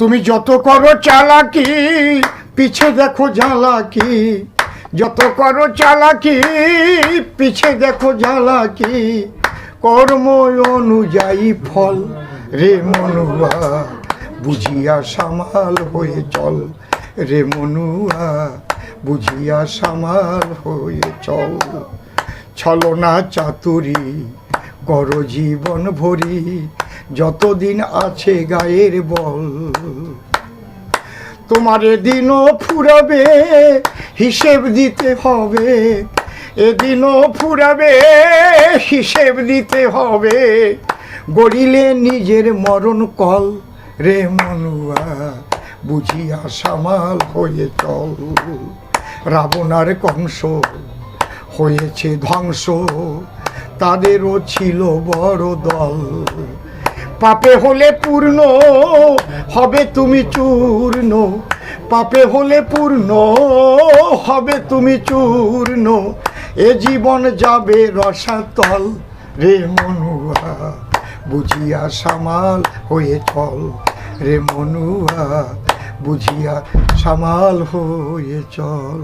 তুমি যত করো চালাকি, পিছে দেখো জ্বালাকি যত করো চালাকি, পিছে দেখো জ্বালাকি কর্ম অনুযায়ী ফল রে মনুয়া, বুঝিয়া সামাল হয়ে চল রে মনুয়া, বুঝিয়া সামাল হয়ে চল। ছলনা চাতুরি, করো জীবন ভরি যতদিন আছে গায়ের বল, তোমার এদিনও ফুরাবে, হিসেব দিতে হবে। এদিনও ফুরাবে, হিসেব দিতে হবে। গড়িলে নিজের মরণ কল রে মনুয়া, বুঝিয়া সামাল হয়ে চল। রাবণার কংস হয়েছে ধ্বংস, তাদেরও ছিল বড় দল। পাপে হলে পূর্ণ হবে তুমি চূর্ণ। পাপে হলে পূর্ণ হবে তুমি চূর্ণ। এ জীবন যাবে রসাতল রে মনুয়া, বুঝিয়া সামাল হয়ে চল রে মনুয়া, বুঝিয়া সামাল হয়ে চল।